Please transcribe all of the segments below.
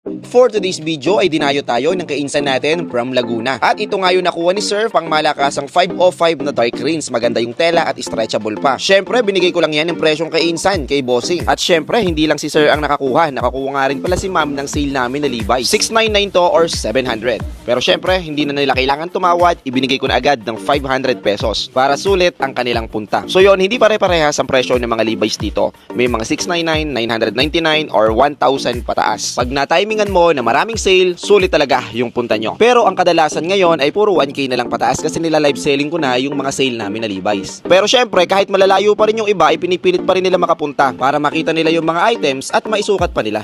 For today's video ay dinayo tayo ng kainsan natin from Laguna. At ito nga yung nakuha ni Sir pang malakasang 505 na dark greens. Maganda yung tela at stretchable pa. Syempre, binigay ko lang yan ng presyong kainsan kay Bossing. At syempre, hindi lang si Sir ang nakakuha. Nakakuha nga rin pala si Ma'am ng sale namin na Levi's. 699 to or 700. Pero syempre, hindi na nila kailangan tumawad. Ibinigay ko na agad ng 500 pesos para sulit ang kanilang punta. So yon hindi pare-parehas ang presyo ng mga Levi's dito. May mga 699, 999 or 1,000 pataas. Pag na-timingan mo na maraming sale, sulit talaga yung punta nyo. Pero ang kadalasan ngayon ay puro 1K na lang pataas kasi nila live selling ko na yung mga sale namin na Levi's. Pero syempre, kahit malalayo pa rin yung iba, ipinipilit pa rin nila makapunta para makita nila yung mga items at maisukat pa nila.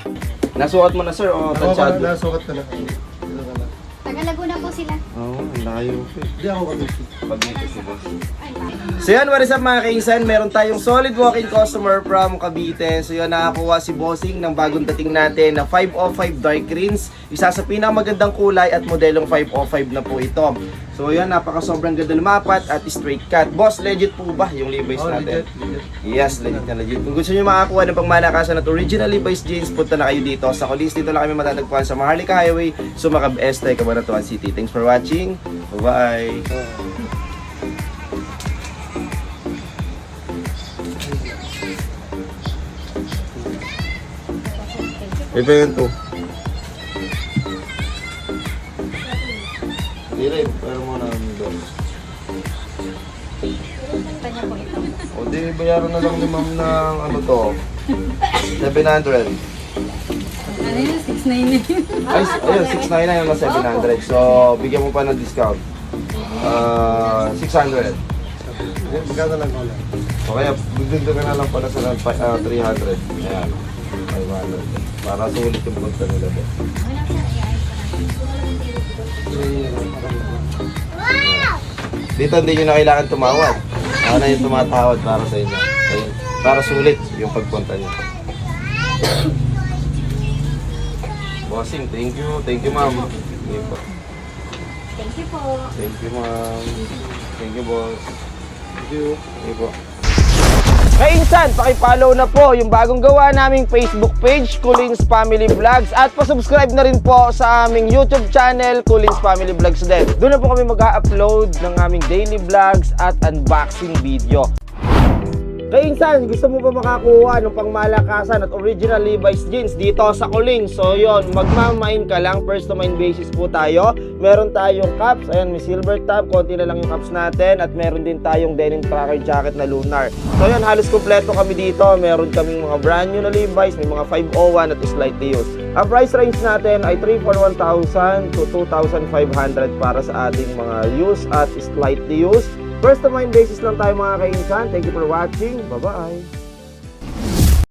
Nasukat mo na sir o pa na nasukat ka na. Sila. Oo, oh, layo Hindi ako kami. Pag dito si boss. So yan, what is up mga kainsan? Meron tayong solid walk-in customer from Cavite. So yan, nakakuha si Bossing ng bagong dating natin na 505 dark greens. Isa sa pinakamagandang kulay at modelong 505 na po ito. So yan, napaka sobrang ganda lumapat at straight cut. Boss, legit po ba yung Levi's Oh, natin? legit, legit. Yes, legit na legit. Kung gusto nyo makakuha ng pangmalakasan at original Levi's jeans, punta na kayo dito. Sa Colis, dito lang kami matatagpuan sa Maharlika Highway, Sumakab Este, Cabanatuan City. Thanks for watching. Bye-bye. Ito yun to. Pero mo na doon. Po ito. O di, bayaran na lang ni ma'am ng ano to. 700. Ano yun? 699. Ay, ayun, 699 yung 700. So, bigyan mo pa ng discount. Ah, 600. Magkano lang lang. O kaya, bigyan ka na lang pala sa ah, 300. Ayan. 500. Para sulit yung punta nila. Dito hindi nyo na kailangan tumawad. Ako na yung tumatawad para sa inyo. Ayun. Para sulit yung pagpunta nyo. Bossing, thank you. Thank you, ma'am. Thank you, po. Thank you po. Thank you, ma'am. Thank you, boss. Thank you. Thank you po. Kainsan, pakipollow na po yung bagong gawa naming Facebook page, Kulins Family Vlogs at pasubscribe na rin po sa aming YouTube channel, Kulins Family Vlogs din. Doon na po kami mag-upload ng aming daily vlogs at unboxing video. Kainsan, gusto mo ba makakuha ng pangmalakasan at original Levi's jeans dito sa Kuling? So yon, magmamain ka lang, first to mind basis po tayo. Meron tayong caps, ayan may silver top, konti na lang yung caps natin at meron din tayong denim tracker jacket na lunar. So yon, halos kompleto kami dito. Meron kaming mga brand new na Levi's, may mga 501 at slightly used. Ang price range natin ay 341,000 to 2,500 para sa ating mga used at slightly used. First to mind basis lang tayo mga kainsan. Thank you for watching. Bye-bye.